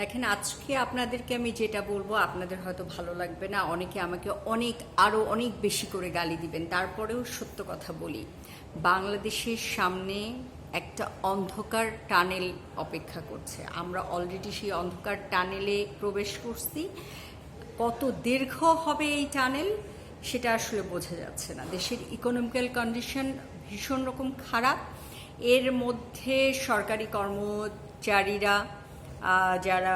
দেখেন, আজকে আপনাদেরকে আমি যেটা বলব, আপনাদের হয়তো ভালো লাগবে না। অনেকে আমাকে অনেক আরও অনেক বেশি করে গালি দিবেন। তারপরেও সত্য কথা বলি, বাংলাদেশের সামনে একটা অন্ধকার টানেল অপেক্ষা করছে। আমরা অলরেডি সেই অন্ধকার টানেলে প্রবেশ করছি। কত দীর্ঘ হবে এই টানেল, সেটা আসলে বোঝা যাচ্ছে না। দেশের ইকোনমিক্যাল কন্ডিশন ভীষণ রকম খারাপ। এর মধ্যে সরকারি কর্মচারীরা যারা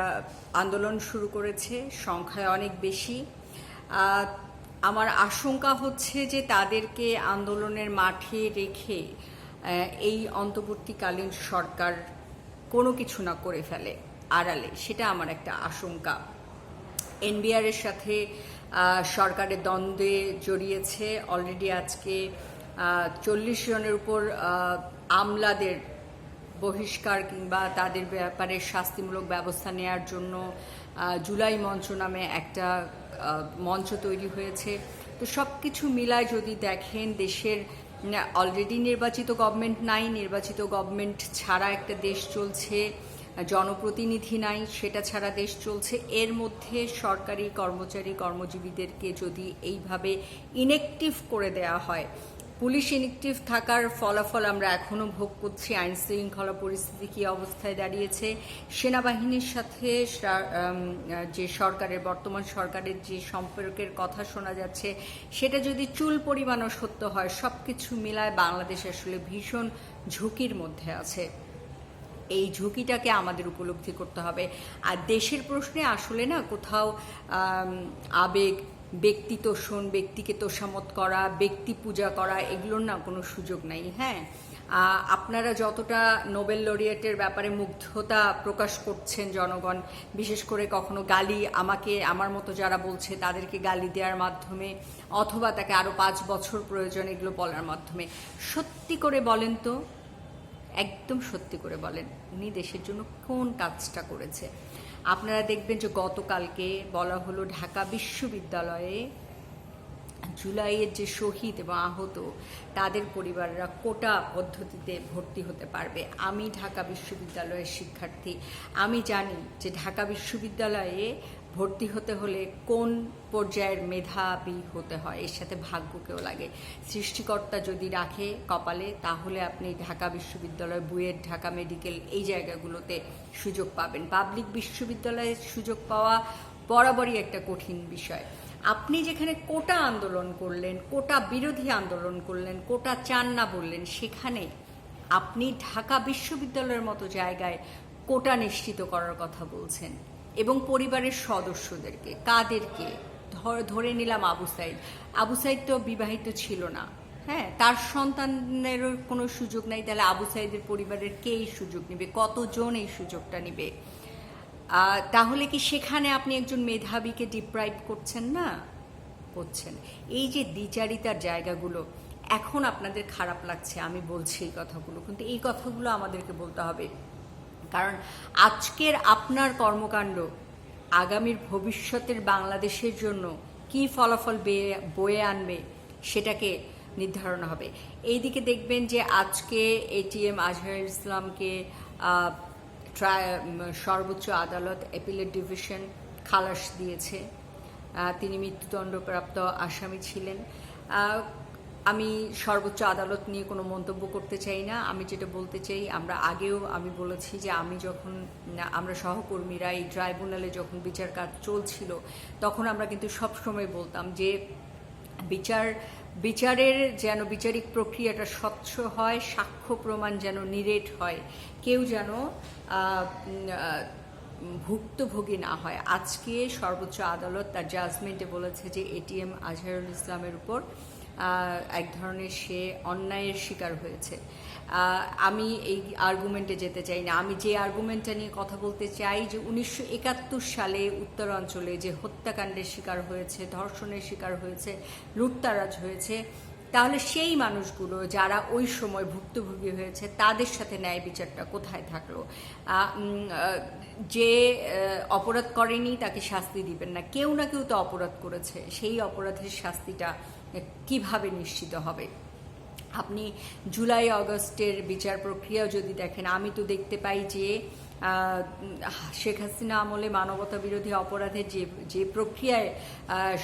আন্দোলন শুরু করেছে, সংখ্যায় অনেক বেশি। আমার আশঙ্কা হচ্ছে যে তাদেরকে আন্দোলনের মাঠে রেখে এই অন্তর্বর্তীকালীন সরকার কোনো কিছু না করে ফেলে আড়ালে। সেটা আমার একটা আশঙ্কা। এনবিআর এর সাথে সরকারের দ্বন্দ্বে জড়িয়েছে। অলরেডি আজকে চল্লিশ জনের উপর আমলাদের বহিষ্কার কিংবা তাদের ব্যাপারে শাস্তিমূলক ব্যবস্থা নেয়ার জন্য জুলাই মঞ্চ নামে একটা মঞ্চ তৈরি হয়েছে। তো সব কিছু মিলায় যদি দেখেন, দেশের অলরেডি নির্বাচিত গভর্নমেন্ট নাই, নির্বাচিত গভর্নমেন্ট ছাড়া একটা দেশ চলছে, জনপ্রতিনিধি নাই, সেটা ছাড়া দেশ চলছে। এর মধ্যে সরকারি কর্মচারী, কর্মজীবীদেরকে যদি এইভাবে ইনেকটিভ করে দেয়া হয় পুলিশ ইনেকটিভ থাকার ফলাফল আমরা এখনও ভোগ করছি। আইন শৃঙ্খলা পরিস্থিতি কী অবস্থায় দাঁড়িয়েছে? সেনাবাহিনীর সাথে যে সরকারের, বর্তমান সরকারের যে সম্পর্কের কথা শোনা যাচ্ছে, সেটা যদি চুল পরিমাণও সত্য হয় সব কিছু মিলায় বাংলাদেশ আসলে ভীষণ ঝুঁকির মধ্যে আছে। এই ঝুঁকিটাকে আমাদের উপলব্ধি করতে হবে। আর দেশের প্রশ্নে আসলে না কোথাও আবেগ ব্যক্তি তোষণ, ব্যক্তিকে তোষামত করা, ব্যক্তি পূজা করা, এগুলোর না কোনো সুযোগ নাই হ্যাঁ? আপনারা যতটা নোবেল লরিয়েটের ব্যাপারে মুগ্ধতা প্রকাশ করছেন জনগণ, বিশেষ করে কখনো গালি, আমাকে, আমার মতো যারা বলছে তাদেরকে গালি দেওয়ার মাধ্যমে, অথবা তাকে আরও পাঁচ বছর প্রয়োজন এগুলো বলার মাধ্যমে, সত্যি করে বলেন তো? একদম সত্যি করে বলেন, উনি দেশের জন্য কোন কাজটা করেছে? আপনারা দেখবেন যে গতকালকে বলা হলো ঢাকা বিশ্ববিদ্যালয়ে জুলাইয়ের যে শহীদ এবং আহত, তাদের পরিবাররা কোটা পদ্ধতিতে ভর্তি হতে পারবে। আমি ঢাকা বিশ্ববিদ্যালয়ের শিক্ষার্থী। আমি জানি যে ঢাকা বিশ্ববিদ্যালয়ে ভর্তি হতে হলে কোন পর্যায়ের মেধাবী হতে হয়? এর সাথে ভাগ্যকেও লাগে? সৃষ্টিকর্তা যদি রাখে কপালে, তাহলে আপনি ঢাকা বিশ্ববিদ্যালয়, বুয়েট, ঢাকা মেডিকেল এই জায়গাগুলোতে সুযোগ পাবেন। পাবলিক বিশ্ববিদ্যালয়ে সুযোগ পাওয়া বরাবরই একটা কঠিন বিষয়। আপনি যেখানে কোটা আন্দোলন করলেন, কোটা বিরোধী আন্দোলন করলেন, কোটা চান না বললেন, সেখানে আপনি ঢাকা বিশ্ববিদ্যালয়ের মতো জায়গায় কোটা নিশ্চিত করার কথা বলছেন। এবং পরিবারের সদস্যদেরকে, কাদেরকে? ধর- নিলাম আবু সাইদ। আবু সাইদ তো বিবাহিত ছিল না। হ্যাঁ তার সন্তানেরও কোনো সুযোগ নাই, তাহলে আবু সাইদের পরিবারের কে এই সুযোগ নেবে? কতজন এই সুযোগটা নেবে? তাহলে কি সেখানে আপনি একজন মেধাবীকে ডিপ্রাইভ করছেন? না, করছেন। এই যে দ্বিচারিতার জায়গাগুলো, এখন আপনাদের খারাপ লাগছে, আমি বলছি এই কথাগুলো। কিন্তু এই কথাগুলো আমাদেরকে বলতে হবে। কারণ আজকের আপনার কর্মকাণ্ড, আগামীর ভবিষ্যতের বাংলাদেশের জন্য কি ফলাফল বেয়ে- আনবে সেটাকে নির্ধারণ হবে। এইদিকে দেখবেন যে আজকে এটিএম আজহার ইসলামকে সর্বোচ্চ আদালত অ্যাপিলেট ডিভিশন খালাস দিয়েছে। তিনি মৃত্যুদণ্ডপ্রাপ্ত আসামি ছিলেন। আমি সর্বোচ্চ আদালত নিয়ে কোনো মন্তব্য করতে চাই না। আমি যেটা বলতে চাই, আমরা আগেও আমি বলেছি যে আমি যখন আমরা সহকর্মীরা এই ট্রাইব্যুনালে যখন বিচার কাজ চলছিল, তখন আমরা কিন্তু সবসময় বলতাম যে বিচার, বিচারের যেন বিচারিক প্রক্রিয়াটা স্বচ্ছ হয়, সাক্ষ্য প্রমাণ যেন নিরেট হয়, কেউ যেন ভুক্তভোগী না হয়। আজকে সর্বোচ্চ আদালত তার জাজমেন্টে বলেছে যে এটিএম আজহারুল ইসলামের উপর এক ধরনের সে অন্যায়ের শিকার হয়েছে। আমি এই আর্গুমেন্টে যেতে চাই না। আমি যে আর্গুমেন্টটা নিয়ে কথা বলতে চাই যে উনিশশো একাত্তর সালে উত্তরাঞ্চলে যে হত্যাকাণ্ডের শিকার হয়েছে, ধর্ষণের শিকার হয়েছে, লুটতারাজ হয়েছে, তাহলে সেই মানুষগুলো যারা ওই সময় ভুক্তভোগী হয়েছে, তাদের সাথে ন্যায় বিচারটা কোথায় থাকল? যে অপরাধ করেনি তাকে শাস্তি দিবেন না। কেউ না কেউ তো অপরাধ করেছে। সেই অপরাধের শাস্তিটা কীভাবে নিশ্চিত হবে? আপনি জুলাই অগস্টের বিচার প্রক্রিয়াও যদি দেখেন, আমি তো দেখতে পাই যে শেখ হাসিনা আমলে মানবতা বিরোধী অপরাধের যে যে প্রক্রিয়ায়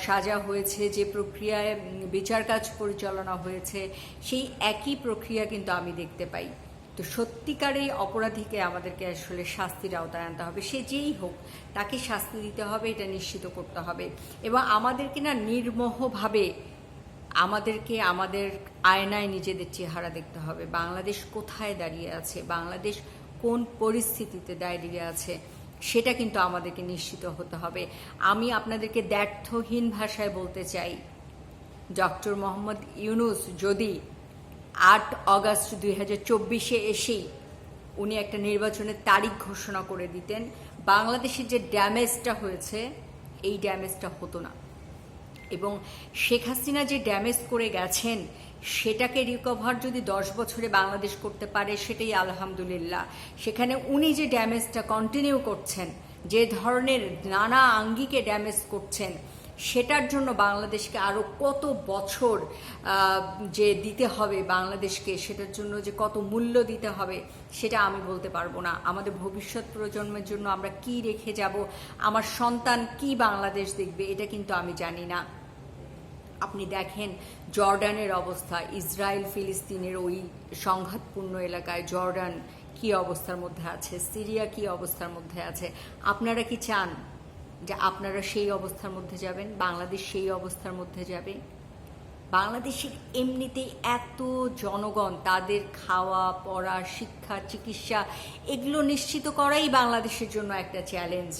সাজা হয়েছে, যে প্রক্রিয়ায় বিচার কাজ পরিচালনা হয়েছে, সেই একই প্রক্রিয়া কিন্তু আমি দেখতে পাই। তো সত্যিকারেই অপরাধীকে আমাদেরকে আসলে শাস্তির আওতায় আনতে হবে, সে যেই হোক, তাকে শাস্তি দিতে হবে, এটা নিশ্চিত করতে হবে। এবং আমাদেরকে না নির্মোহভাবে আমাদেরকে, আমাদের আয়নায় নিজেদের চেহারা দেখতে হবে। বাংলাদেশ কোথায় দাঁড়িয়ে আছে? বাংলাদেশ কোন পরিস্থিতিতে দাঁড়িয়ে আছে? সেটা কিন্তু আমাদেরকে নিশ্চিত হতে হবে। আমি আপনাদেরকে দ্ব্যর্থহীন ভাষায় বলতে চাই, ডক্টর মোহাম্মদ ইউনুস যদি আট অগাস্ট দুই হাজার চব্বিশে এসেই উনি একটা নির্বাচনের তারিখ ঘোষণা করে দিতেন, বাংলাদেশের যে ড্যামেজটা হয়েছে, এই ড্যামেজটা হতো না। এবং শেখ হাসিনা যে ড্যামেজ করে গেছেন, সেটাকে রিকভার যদি দশ বছরে বাংলাদেশ করতে পারে, সেটাই আলহামদুলিল্লাহ। সেখানে উনি যে ড্যামেজটা কন্টিনিউ করছেন, যে ধরনের নানা আঙ্গিকে ড্যামেজ করছেন সেটার জন্য বাংলাদেশকে আরও কত বছর যে দিতে হবে বাংলাদেশকে, সেটার জন্য যে কত মূল্য দিতে হবে, সেটা আমি বলতে পারব না। আমাদের ভবিষ্যৎ প্রজন্মের জন্য আমরা কি রেখে যাব, আমার সন্তান কি বাংলাদেশ দেখবে, এটা কিন্তু আমি জানি না। আপনি দেখেন জর্ডানের অবস্থা, ইসরায়েল, ফিলিস্তিনের ওই সংঘাতপূর্ণ এলাকায় জর্ডান কি অবস্থার মধ্যে আছে, সিরিয়া কি অবস্থার মধ্যে আছে, আপনারা কি চান? যে আপনারা সেই অবস্থার মধ্যে যাবেন, বাংলাদেশ সেই অবস্থার মধ্যে যাবে বাংলাদেশের এমনিতেই এত জনগণ, তাদের খাওয়া, পড়া, শিক্ষা, চিকিৎসা, এগুলো নিশ্চিত করাই বাংলাদেশের জন্য একটা চ্যালেঞ্জ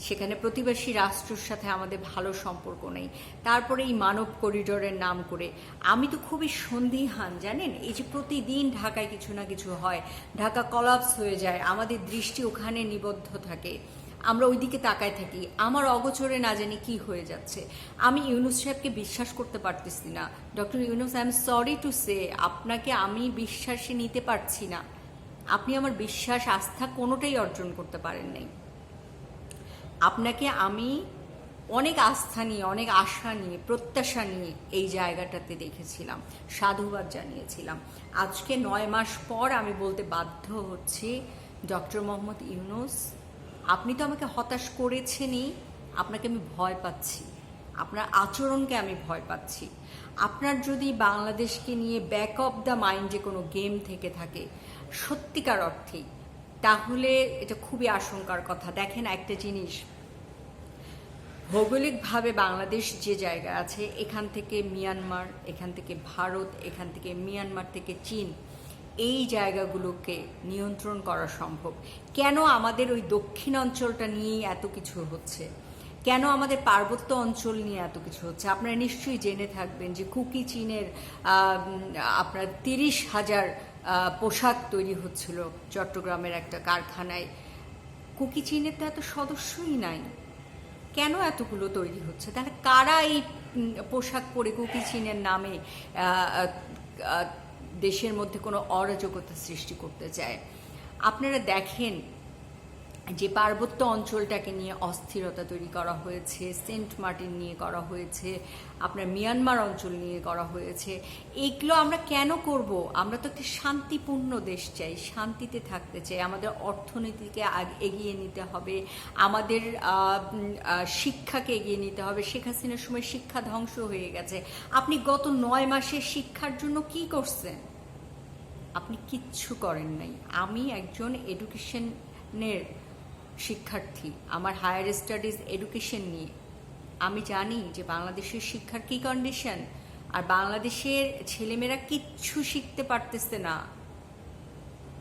সেখানে প্রতিবেশী রাষ্ট্রের সাথে আমাদের ভালো সম্পর্ক নেই। তারপরে এই মানব করিডোরের নাম করে। আমি তো খুবই সন্দিহান, জানেন? এই যে প্রতিদিন ঢাকায় কিছু না কিছু হয়, ঢাকা কলাপস হয়ে যায়, আমাদের দৃষ্টি ওখানে নিবদ্ধ থাকে। আমরা ওইদিকে তাকায় থাকি। আমার অগোচরে না জানি কি হয়ে যাচ্ছে। আমি ইউনুস সাহেবকে বিশ্বাস করতে পারতেছি না। Doctor Yunus, I am sorry to say, আপনাকে আমি বিশ্বাসে নিতে পারছি না। আপনি আমার বিশ্বাস, আস্থা কোনোটাই অর্জন করতে পারেন নাই। আপনাকে আমি অনেক আস্থা নিয়ে, অনেক আশা নিয়ে, প্রত্যাশা নিয়ে এই জায়গাটাতে দেখেছিলাম, সাধুবাদ জানিয়েছিলাম। আজকে নয় মাস পর আমি বলতে বাধ্য হচ্ছি ডক্টর মোহাম্মদ ইউনুস আপনি তো আমাকে হতাশ করেছেনই। আপনাকে আমি ভয় পাচ্ছি। আপনার আচরণকে আমি ভয় পাচ্ছি। আপনার যদি বাংলাদেশকে নিয়ে ব্যাক অফ দ্য মাইন্ডে কোনো গেম থেকে থাকে, সত্যিকার অর্থেই তাহলে এটা খুবই আশঙ্কার কথা। দেখেন একটা জিনিস, ভৌগোলিকভাবে বাংলাদেশ যে জায়গা আছে, এখান থেকে মিয়ানমার এখান থেকে ভারত, এখান থেকে মিয়ানমার থেকে চীন এই জায়গাগুলোকে নিয়ন্ত্রণ করা সম্ভব। কেন আমাদের ওই দক্ষিণ অঞ্চলটা নিয়েই এত কিছু হচ্ছে? কেন আমাদের পার্বত্য অঞ্চল নিয়ে এত কিছু হচ্ছে? আপনারা নিশ্চয়ই জেনে থাকবেন যে কুকি চীনের আপনার তিরিশ হাজার পোশাক তৈরি হচ্ছিল চট্টগ্রামের একটা কারখানায়। কুকি চীনের তো এত সদস্যই নাই। কেন এতগুলো তৈরি হচ্ছে? তাহলে কারা এই পোশাক পরে কুকি চীনের নামে দেশের মধ্যে কোনো অরাজকতা সৃষ্টি করতে চায়। আপনারা দেখেন যে পার্বত্য অঞ্চলটাকে নিয়ে অস্থিরতা তৈরি করা হয়েছে, সেন্ট মার্টিন নিয়ে করা হয়েছে, আপনার মিয়ানমার অঞ্চল নিয়ে করা হয়েছে এইগুলো আমরা কেন করব? আমরা তো একটা শান্তিপূর্ণ দেশ চাই, শান্তিতে থাকতে চাই। আমাদের অর্থনীতিকে এগিয়ে নিতে হবে, আমাদের শিক্ষাকে এগিয়ে নিতে হবে। শেখ হাসিনার সময় শিক্ষা ধ্বংস হয়ে গেছে। আপনি গত নয় মাসে শিক্ষার জন্য কি করছেন? আপনি কিচ্ছু করেন নাই। আমি একজন এডুকেশনের শিক্ষার্থী। আমার হায়ার স্টাডিজ এডুকেশন নিয়ে। আমি জানি যে বাংলাদেশের শিক্ষার কি কন্ডিশন আর বাংলাদেশের ছেলেমেয়েরা কিচ্ছু শিখতে পারতেছে না।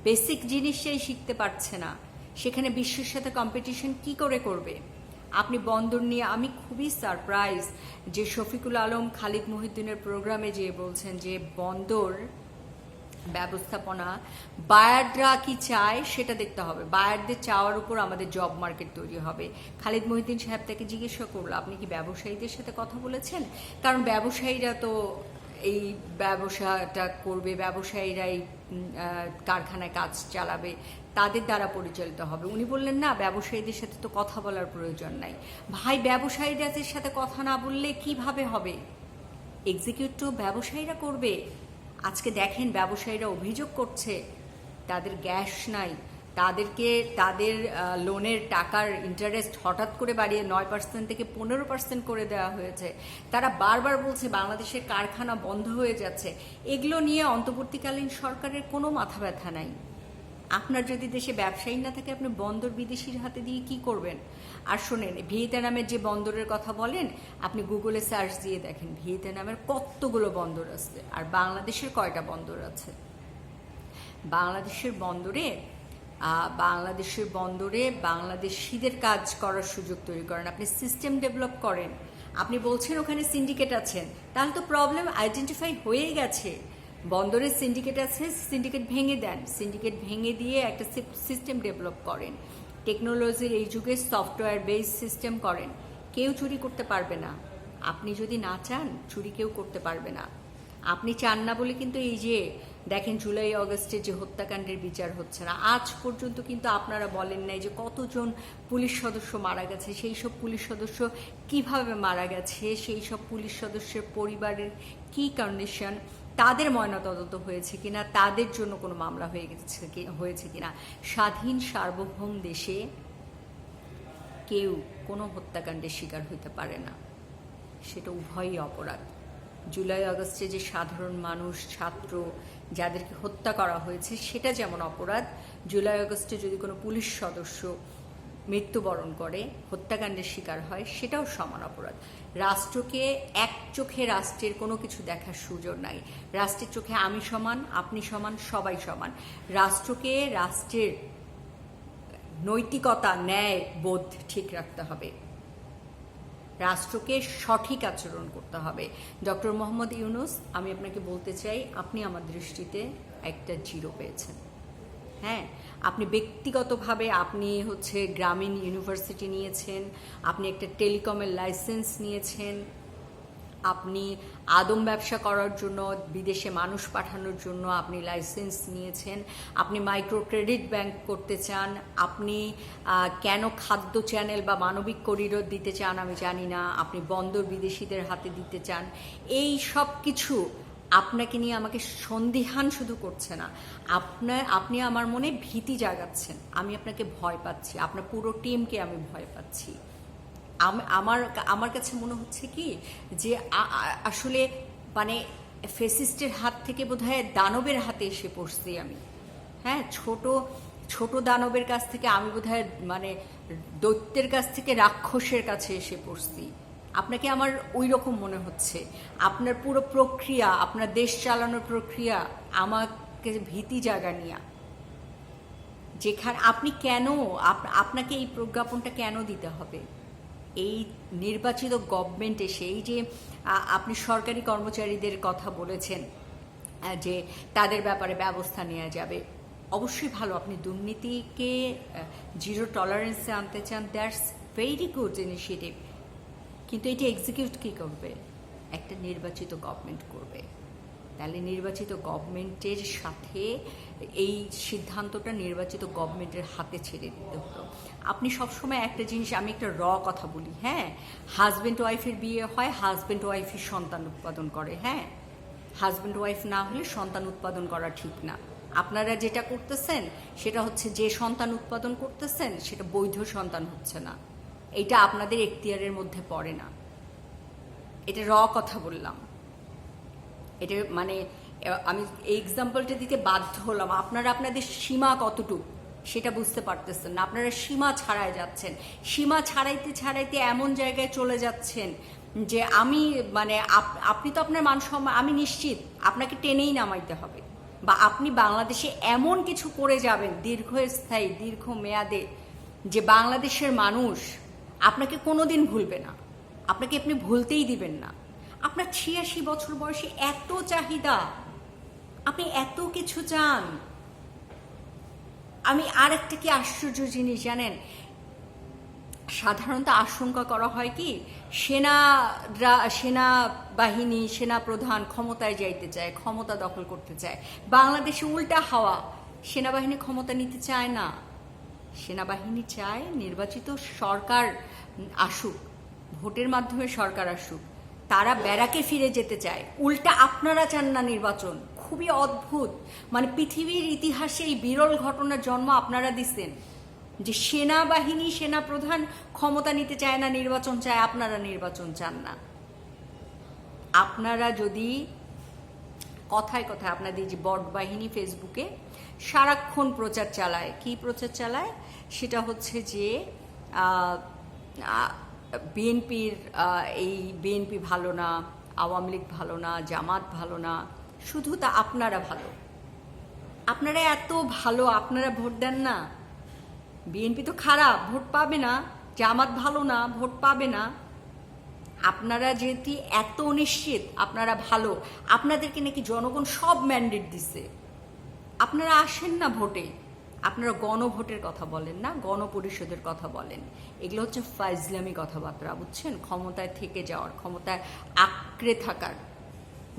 বেসিক জিনিসটাই শিখতে পারছে না। সেখানে বিশ্বের সাথে কম্পিটিশন কি করে করবে? আপনি বন্দর নিয়ে আমি খুবই সারপ্রাইজ যে শফিকুল আলম, খালিদ মহিউদ্দিনের প্রোগ্রামে যে বলছেন যে বন্দর ব্যবস্থাপনা। বায়াররা কি চায় সেটা দেখতে হবে। বায়ারদের চাওয়ার উপর আমাদের জব মার্কেট তৈরি হবে। খালিদ মহিউদ্দিন সাহেব তাকে জিজ্ঞাসা করল, আপনি কি ব্যবসায়ীদের সাথে কথা বলেছেন? কারণ ব্যবসায়ীরা তো এই ব্যবসাটা করবে, ব্যবসায়ীরাই কারখানায় কাজ চালাবে, তাদের দ্বারা পরিচালিত হবে। উনি বললেন, না, ব্যবসায়ীদের সাথে তো কথা বলার প্রয়োজন নাই। ভাই, ব্যবসায়ীদের সাথে কথা না বললে কীভাবে হবে? এক্সিকিউটিভ ব্যবসায়ীরা করবে। আজকে দেখেন ব্যবসায়ীরা অভিযোগ করছে, তাদের গ্যাস নাই। তাদেরকে, তাদের লোনের টাকার ইন্টারেস্ট হঠাৎ করে বাড়িয়ে নয় পার্সেন্ট থেকে পনেরো পার্সেন্ট করে দেওয়া হয়েছে। তারা বারবার বলছে বাংলাদেশের কারখানা বন্ধ হয়ে যাচ্ছে। এগুলো নিয়ে অন্তর্বর্তীকালীন সরকারের কোনো মাথা ব্যথা নাই। আপনার যদি দেশে ব্যবসায়ী না থাকে, আপনি বন্দর বিদেশির হাতে দিয়ে কি করবেন? আর শোনেন ভিয়েতনামের যে বন্দরের কথা বলেন, আপনি গুগলে সার্চ দিয়ে দেখেন ভিয়েতনামের কতগুলো বন্দর আছে, আর বাংলাদেশের কয়টা বন্দর আছে? বাংলাদেশের বন্দরে বাংলাদেশের বন্দরে বাংলাদেশিদের কাজ করার সুযোগ তৈরি করেন। আপনি সিস্টেম ডেভেলপ করেন। আপনি বলছেন ওখানে সিন্ডিকেট আছেন। তাহলে তো প্রবলেম আইডেন্টিফাই হয়ে গেছে। বন্দরে সিন্ডিকেট আছে সিন্ডিকেট ভেঙে দেন। সিন্ডিকেট ভেঙে দিয়ে একটা সিস্টেম ডেভেলপ করেন। টেকনোলজির এই যুগে সফটওয়্যার বেস সিস্টেম করেন। কেউ চুরি করতে পারবে না। আপনি যদি না চান, চুরি কেউ করতে পারবে না। আপনি চান না বলে কিন্তু এই যে, দেখেন জুলাই, অগস্টে যে হত্যাকাণ্ডের বিচার হচ্ছে না, আজ পর্যন্ত কিন্তু আপনারা বলেন নাই যে কতজন পুলিশ সদস্য মারা গেছে, সেই সব পুলিশ সদস্য কীভাবে মারা গেছে, সেই সব পুলিশ সদস্যের পরিবারের কি কন্ডিশন তাদের ময়নাতদন্ত হয়েছে কিনা, তাদের জন্য কোনো মামলা হয়ে গেছে হয়েছে কিনা, স্বাধীন সার্বভৌম দেশে কেউ কোনো হত্যাকাণ্ডের শিকার হইতে পারে না। সেটা উভয়ই অপরাধ। জুলাই আগস্টে যে সাধারণ মানুষ, ছাত্র যাদেরকে হত্যা করা হয়েছে, সেটা যেমন অপরাধ, জুলাই আগস্টে যদি কোনো পুলিশ সদস্য মৃত্যুবরণ করে, হত্যাকাণ্ডের শিকার হয়, সেটাও সমান অপরাধ। রাষ্ট্রকে এক চোখে রাষ্ট্রের কোনো কিছু দেখার সুযোগ নাই। রাষ্ট্রের চোখে আমি সমান, আপনি সমান, সবাই সমান। রাষ্ট্রকে রাষ্ট্রের নৈতিকতা, ন্যায়, বোধ ঠিক রাখতে হবে। রাষ্ট্রকে সঠিক আচরণ করতে হবে। ডক্টর মোহাম্মদ ইউনুস, আমি আপনাকে বলতে চাই, আপনি আমার দৃষ্টিতে একটা জিরো পেয়েছেন। হ্যাঁ আপনি ব্যক্তিগতভাবে আপনি হচ্ছে গ্রামীণ ইউনিভার্সিটি নিয়েছেন, আপনি একটা টেলিকমের লাইসেন্স নিয়েছেন, আপনি আদম ব্যবসা করার জন্য, বিদেশে মানুষ পাঠানোর জন্য আপনি লাইসেন্স নিয়েছেন, আপনি মাইক্রো ক্রেডিট ব্যাংক করতে চান, আপনি কেন খাদ্য চ্যানেল বা মানবিক করিডোর দিতে চান আমি জানি না, আপনি বন্দর বিদেশিদের হাতে দিতে চান, এই সব কিছু আপনাকে নিয়ে আমাকে সন্দিহান শুধু করছে না। আপনার, আপনি আমার মনে ভীতি জাগাচ্ছেন। আমি আপনাকে ভয় পাচ্ছি। আপনার পুরো টিমকে আমি ভয় পাচ্ছি। আমার আমার কাছে মনে হচ্ছে কি যে আসলে মানে ফেসিস্টের হাত থেকে বোধহয় দানবের হাতে এসে পড়ছি আমি। হ্যাঁ ছোট ছোট দানবের কাছ থেকে আমি বোধহয় মানে দৈত্যের কাছ থেকে রাক্ষসের কাছে এসে পড়ছি। আপনাকে আমার ওই রকম মনে হচ্ছে। আপনার পুরো প্রক্রিয়া, আপনার দেশ চালানোর প্রক্রিয়া, আমাকে ভীতি জাগা নিয়া। যেখানে আপনি কেন আপনাকে এই প্রজ্ঞাপনটা কেন দিতে হবে? এই নির্বাচিত গভর্নমেন্ট এসে এই যে আপনি সরকারি কর্মচারীদের কথা বলেছেন যে তাদের ব্যাপারে ব্যবস্থা নেওয়া যাবে। অবশ্যই ভালো, আপনি দুর্নীতিকে জিরো টলারেন্সে আনতে চান দ্যাটস ভেরি গুড ইনিশিয়েটিভ কিন্তু এটি এক্সিকিউট কী করবে? একটা নির্বাচিত গভর্নমেন্ট করবে। তাহলে নির্বাচিত গভর্নমেন্টের সাথে এই সিদ্ধান্তটা নির্বাচিত গভর্নমেন্টের হাতে ছেড়ে দিতে হতো আপনি সবসময় একটা জিনিস, আমি একটা র কথা বলি হ্যাঁ? হাজব্যান্ড ওয়াইফের বিয়ে হয় হাজব্যান্ড ওয়াইফের সন্তান উৎপাদন করে হ্যাঁ? হাজব্যান্ড ওয়াইফ না হলে সন্তান উৎপাদন করা ঠিক না। আপনারা যেটা করতেছেন, সেটা হচ্ছে যে সন্তান উৎপাদন করতেছেন, সেটা বৈধ সন্তান হচ্ছে না। এটা আপনাদের এখতিয়ারের মধ্যে পড়ে না। এটা র কথা বললাম। এটা মানে আমি এই এক্সাম্পলটা দিতে বাধ্য হলাম। আপনারা আপনাদের সীমা কতটুকু সেটা বুঝতে পারতেছেন না। আপনারা সীমা ছাড়ায় যাচ্ছেন। সীমা ছাড়াইতে ছাড়াইতে এমন জায়গায় চলে যাচ্ছেন যে আমি মানে আপ- আপনি তো আপনার মান সম্মান, আমি নিশ্চিত আপনাকে টেনেই নামাইতে হবে বা আপনি বাংলাদেশে এমন কিছু করে যাবেন দীর্ঘস্থায়ী দীর্ঘ মেয়াদে যে বাংলাদেশের মানুষ আপনাকে কোনোদিন ভুলবে না। আপনাকে আপনি ভুলতেই দিবেন না। আপনার ছিয়াশি বছর বয়সে এত চাহিদা। আপনি এত কিছু চান। আমি আর একটা কি আশ্চর্য জিনিস জানেন? সাধারণত আশঙ্কা করা হয় কি সেনারা সেনা বাহিনী, সেনা প্রধান ক্ষমতায় যাইতে চায়, ক্ষমতা দখল করতে চায়। বাংলাদেশে উল্টা হাওয়া, সেনাবাহিনী ক্ষমতা নিতে চায় না। সেনাবাহিনী চায় নির্বাচিত সরকার আসুক, ভোটের মাধ্যমে সরকার আসুক, তারা ব্যারাকে ফিরে যেতে চায়। উল্টা আপনারা চান না নির্বাচন। খুবই অদ্ভুত। মানে পৃথিবীর ইতিহাসে এই বিরল ঘটনার জন্ম আপনারা দিচ্ছেন। যে সেনাবাহিনী সেনা প্রধান ক্ষমতা নিতে চায় না নির্বাচন চায়, আপনারা নির্বাচন চান না। আপনারা যদি কথায় কথায় আপনাদের যে বট বাহিনী ফেসবুকে সারাক্ষণ প্রচার চালায়। কি প্রচার চালায়? সেটা হচ্ছে যে বিএনপির এই বিএনপি ভালো না, আওয়ামী লীগ ভালো না, জামাত ভালো না, শুধু তা আপনারা ভালো। আপনারা এত ভালো, আপনারা ভোট দেন না। বিএনপি তো খারাপ, ভোট পাবে না। জামাত ভালো না, ভোট পাবে না। আপনারা যেহেতু এত নিশ্চিত, আপনারা ভালো। আপনাদেরকে নাকি জনগণ সব ম্যান্ডেট দিচ্ছে আপনারা আসেন না ভোটে। আপনারা গণভোটের কথা বলেন না, গণপরিষদের কথা বলেন। এগুলো হচ্ছে ফাইজলামি কথাবার্তা, বুঝছেন? ক্ষমতায় থেকে যাওয়ার, ক্ষমতায় আঁকড়ে থাকার।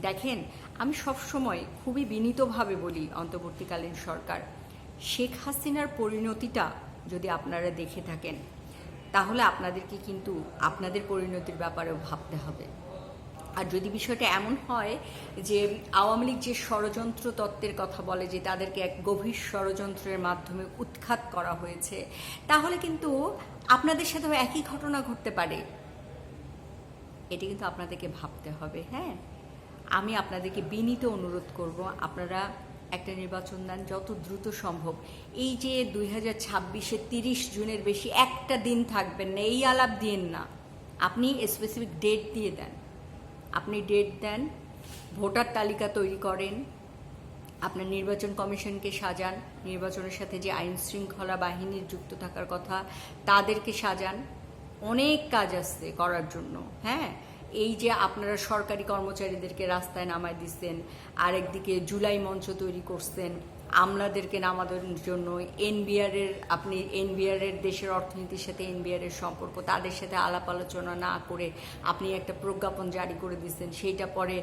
দেখেন, আমি সবসময় খুবই বিনীতভাবে বলি অন্তর্বর্তীকালীন সরকার, শেখ হাসিনার পরিণতিটা যদি আপনারা দেখে থাকেন, তাহলে আপনাদেরকে কিন্তু আপনাদের পরিণতির ব্যাপারেও ভাবতে হবে। আর যদি বিষয়টা এমন হয় যে আওয়ামী লীগ যে ষড়যন্ত্র তত্ত্বের কথা বলে যে তাদেরকে এক গভীর ষড়যন্ত্রের মাধ্যমে উৎখাত করা হয়েছে, তাহলে কিন্তু আপনাদের সাথেও একই ঘটনা ঘটতে পারে। এটি কিন্তু আপনাদেরকে ভাবতে হবে হ্যাঁ? আমি আপনাদেরকে বিনীত অনুরোধ করব, আপনারা একটা নির্বাচন দেন যত দ্রুত সম্ভব। এই যে দুই হাজার ছাব্বিশে তিরিশ জুনের বেশি একটা দিন থাকবেন না, এই আলাপ দিন না। আপনি স্পেসিফিক ডেট দিয়ে দেন। আপনি ডেট দেন, ভোটার তালিকা তৈরি করেন, আপনার নির্বাচন কমিশনকে সাজান, নির্বাচনের সাথে যে আইন শৃঙ্খলা বাহিনীর যুক্ত থাকার কথা, তাদেরকে সাজান। অনেক কাজ আসছে করার জন্য হ্যাঁ? এই যে আপনারা সরকারি কর্মচারীদেরকে রাস্তায় নামায় দিচ্ছেন, আরেকদিকে জুলাই মঞ্চ তৈরি করছেন আমলাদেরকে নামানোর জন্য এনবিআরের আপনি এনবিআরের দেশের অর্থনীতির সাথে এনবিআরের সম্পর্ক, তাদের সাথে আলাপ আলোচনা না করে আপনি একটা প্রজ্ঞাপন জারি করে দিচ্ছেন সেইটা পরে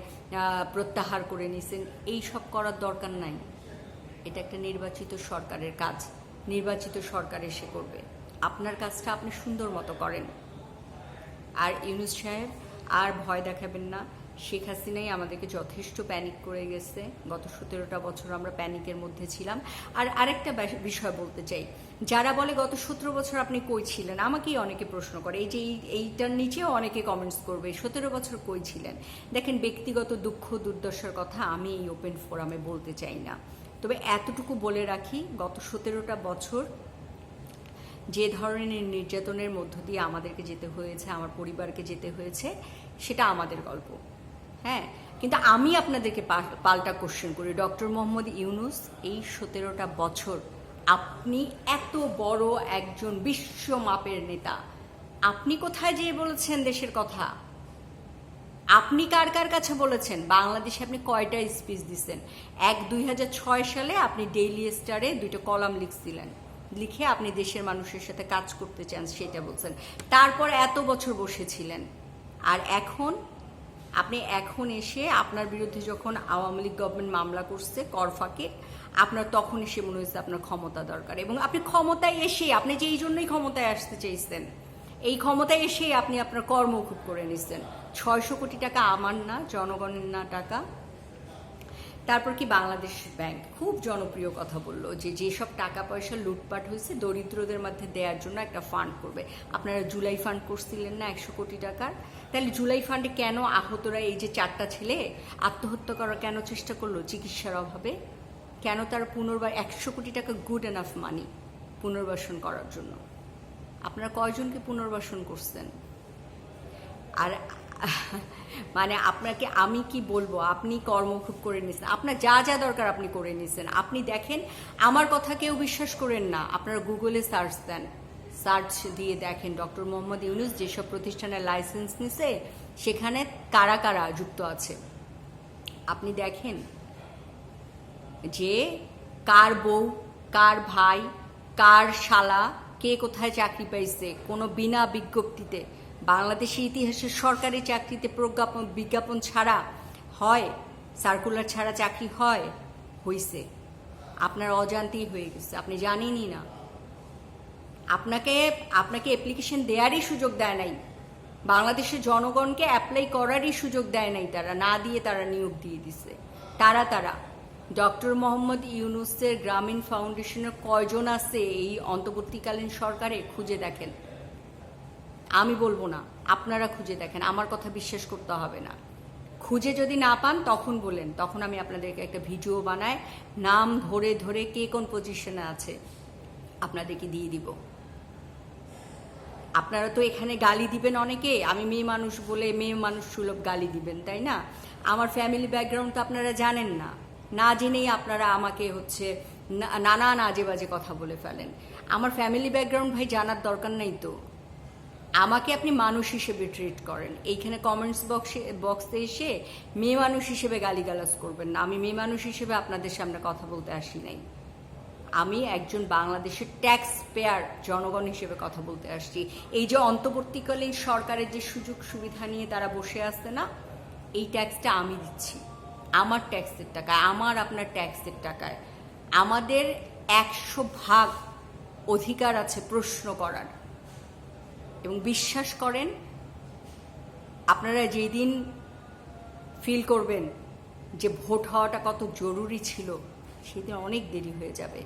প্রত্যাহার করে নিছেন এই সব করার দরকার নাই। এটা একটা নির্বাচিত সরকারের কাজ, নির্বাচিত সরকার এসে করবে। আপনার কাজটা আপনি সুন্দর মতো করেন। আর ইউনুস সাহেব, আর ভয় দেখাবেন না। শেখ হাসিনাই আমাদেরকে যথেষ্ট প্যানিক করে গেছে। গত সতেরোটা বছর আমরা প্যানিকের মধ্যে ছিলাম। আর আরেকটা বিষয় বলতে চাই। যারা বলে গত সতেরো বছর আপনি কই ছিলেন? আমাকেই অনেকে প্রশ্ন করে। এই যে এই, এইটার নিচেও অনেকে কমেন্টস করবে, সতেরো বছর কই ছিলেন? দেখেন, ব্যক্তিগত দুঃখ, দুর্দশার কথা আমি এই ওপেন ফোরামে বলতে চাই না। তবে এতটুকু বলে রাখি, গত সতেরোটা বছর যে ধরনের নির্যাতনের মধ্য দিয়ে আমাদেরকে যেতে হয়েছে, আমার পরিবারকে যেতে হয়েছে, সেটা আমাদের গল্প। হ্যাঁ কিন্তু আমি আপনাদেরকে পাল্টা কোশ্চেন করি। ডক্টর মোহাম্মদ ইউনুস, এই সতেরোটা বছর আপনি এত বড় একজন বিশ্ব মাপের নেতা। আপনি কোথায় যেয়ে বলেছেন দেশের কথা? আপনি কার কার কাছে বলেছেন? বাংলাদেশে আপনি কয়টা স্পিচ দিচ্ছেন এক দুই সালে আপনি ডেইলি স্টারে দুইটা কলাম লিখছিলেন। লিখে আপনি দেশের মানুষের সাথে কাজ করতে চান, সেটা বলছেন। তারপর এত বছর বসেছিলেন। আর এখন আপনি এখন এসে আপনার বিরুদ্ধে যখন আওয়ামী লীগ গভর্নমেন্ট মামলা করছে, করফাকে, আপনার তখন এসে মনে হয়েছে আপনার ক্ষমতা দরকার। এবং আপনি ক্ষমতায় এসে, আপনি যে এই জন্যই ক্ষমতায় আসতে চেয়েছেন এই ক্ষমতায় এসে আপনি আপনার কর্ম খুব করে নিচ্ছেন ছয়শো কোটি টাকা আমার না, জনগণের না টাকা। তারপর কি বাংলাদেশ ব্যাংক? খুব জনপ্রিয় কথা বলল যে যেসব টাকা পয়সা লুটপাট হয়েছে, দরিদ্রদের মধ্যে দেওয়ার জন্য একটা ফান্ড করবে। আপনারা জুলাই ফান্ড করছিলেন না একশো কোটি টাকার? তাহলে জুলাই ফান্ডে কেন আহতরা এই যে চারটা ছেলে আত্মহত্যা করার কেন চেষ্টা করল চিকিৎসার অভাবে? কেন তার পুনর্বার একশো কোটি টাকা গুড এনাফ মানি পুনর্বাসন করার জন্য? আপনারা কয়জনকে পুনর্বাসন করছেন? আর মানে আপনাকে আমি কি বলব? আপনি কর্ম খুব করে নিছেন। আপনার যা যা দরকার আপনি করে নিছেন। আপনি দেখেন, আমার কথা কেউ বিশ্বাস করেন না। আপনারা গুগলে সার্চ দেন। সার্চ দিয়ে দেখেন ডক্টর মোহাম্মদ ইউনুস যেসব প্রতিষ্ঠানের লাইসেন্স নিছে, সেখানে কারা কারা যুক্ত আছে? আপনি দেখেন যে কার বউ, কার ভাই, কার শালা, কে কোথায় চাকরি পাইছে, কোনো বিনা বিজ্ঞপ্তিতে বাংলাদেশের ইতিহাসে সরকারি চাকরিতে প্রজ্ঞাপন, বিজ্ঞাপন ছাড়া হয় সার্কুলার ছাড়া চাকরি হয়, হইছে। আপনার অজান্তেই হয়ে গেছে, আপনি জানেনই না। আপনাকে আপনাকে অ্যাপ্লিকেশন দেওয়ারই সুযোগ দেয় নাই। বাংলাদেশের জনগণকে অ্যাপ্লাই করারই সুযোগ দেয় নাই তারা, না দিয়ে তারা নিয়োগ দিয়ে দিছে। তারা তারা। ডক্টর মোহাম্মদ ইউনুসের গ্রামীণ ফাউন্ডেশনের কয়জন আছে এই অন্তর্বর্তীকালীন সরকারে খুঁজে দেখেন। আমি বলব না, আপনারা খুঁজে দেখেন, আমার কথা বিশ্বাস করতে হবে না। খুঁজে যদি না পান, তখন বলেন, তখন আমি আপনাদেরকে একটা ভিডিও বানাই, নাম ধরে ধরে কে কোন পজিশনে আছে, আপনাদেরকে দিয়ে দিব। আপনারা তো এখানে গালি দিবেন অনেকে, আমি মেয়ে মানুষ বলে মেয়ে মানুষ সুলভ গালি দিবেন, তাই না? আমার ফ্যামিলি ব্যাকগ্রাউন্ড তো আপনারা জানেন না। না জেনেই আপনারা আমাকে হচ্ছে না- নানান আজে বাজে কথা বলে ফেলেন। আমার ফ্যামিলি ব্যাকগ্রাউন্ড ভাই জানার দরকার নেই তো। আমাকে আপনি মানুষ হিসেবে ট্রিট করেন। এইখানে কমেন্টস বক্সে বক্সে এসে মেয়ে মানুষ হিসেবে গালিগালাজ করবেন না। আমি মেয়ে মানুষ হিসেবে আপনাদের সামনে কথা বলতে আসি নাই। আমি একজন বাংলাদেশের ট্যাক্স পেয়ার জনগণ হিসেবে কথা বলতে আসছি। এই যে অন্তর্বর্তীকালীন সরকারের যে সুযোগ সুবিধা নিয়ে তারা বসে আসছে না, এই ট্যাক্সটা আমি দিচ্ছি। আমার ট্যাক্সের টাকায়, আমার আপনার ট্যাক্সের টাকায়। আমাদের একশো ভাগ অধিকার আছে প্রশ্ন করার। এবং বিশ্বাস করেন, আপনারা যেদিন ফিল করবেন যে ভোট হওয়াটা কত জরুরি ছিল, সেদিন অনেক দেরি হয়ে যাবে।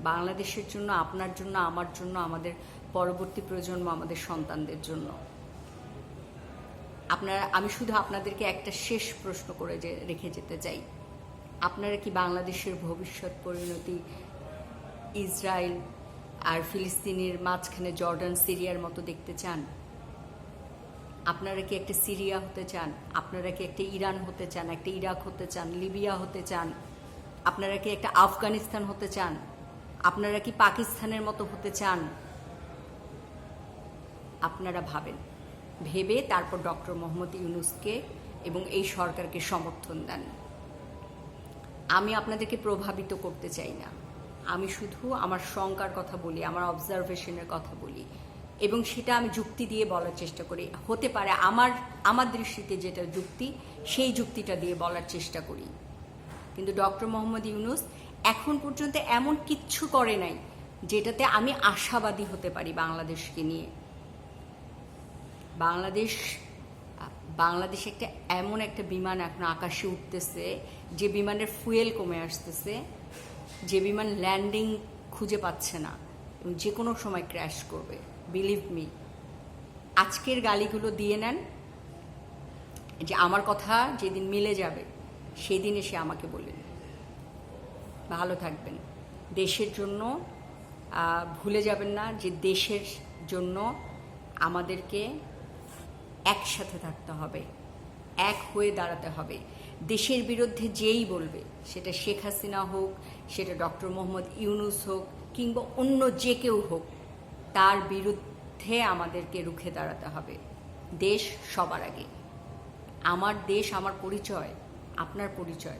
বাংলাদেশের জন্য, আপনার জন্য, আমার জন্য, আমাদের পরবর্তী প্রজন্ম, আমাদের সন্তানদের জন্য। আপনারা, আমি শুধু আপনাদেরকে একটা শেষ প্রশ্ন করে যে, রেখে যেতে চাই। আপনারা কি বাংলাদেশের ভবিষ্যৎ পরিণতি, ইসরায়েল আর ফিলিস্তিনের মাঝখানে জর্ডান, সিরিয়ার মতো দেখতে চান? আপনারা কি একটা সিরিয়া হতে চান? আপনারা কি একটা ইরান হতে চান? একটা ইরাক হতে চান? লিবিয়া হতে চান? আপনারা কি একটা আফগানিস্তান হতে চান? আপনারা কি পাকিস্তানের মতো হতে চান? আপনারা ভাবেন। ভেবে তারপর ডক্টর মোহাম্মদ ইউনুসকে এবং এই সরকারকে সমর্থন দেন। আমি আপনাদেরকে প্রভাবিত করতে চাই না। আমি শুধু আমার শঙ্কার কথা বলি, আমার অবজারভেশনের কথা বলি এবং সেটা আমি যুক্তি দিয়ে বলার চেষ্টা করি। হতে পারে আমার আমার দৃষ্টিতে যেটা যুক্তি, সেই যুক্তিটা দিয়ে বলার চেষ্টা করি। কিন্তু ডক্টর মোহাম্মদ ইউনুস এখন পর্যন্ত এমন কিচ্ছু করে নাই যেটাতে আমি আশাবাদী হতে পারি বাংলাদেশকে নিয়ে। বাংলাদেশ বাংলাদেশ একটা এমন একটা বিমান এখন আকাশে উঠতেছে, যে বিমানের ফুয়েল কমে আসতেছে। যে বিমান ল্যান্ডিং খুঁজে পাচ্ছে না, এবং যে কোনো সময় ক্র্যাশ করবে বিলিভ মি আজকের গালিগুলো দিয়ে নেন, যে আমার কথা যেদিন মিলে যাবে, সেদিন এসে আমাকে বলেন। ভালো থাকবেন। দেশের জন্য ভুলে যাবেন না যে দেশের জন্য আমাদেরকে একসাথে থাকতে হবে, এক হয়ে দাঁড়াতে হবে। দেশের বিরুদ্ধে যেই বলবে, সেটা শেখ হাসিনা হোক, সেটা ডক্টর মোহাম্মদ ইউনুস হোক, কিংবা অন্য যে কেউ হোক, তার বিরুদ্ধে আমাদেরকে রুখে দাঁড়াতে হবে। দেশ সবার আগে। আমার দেশ, আমার পরিচয়, আপনার পরিচয়।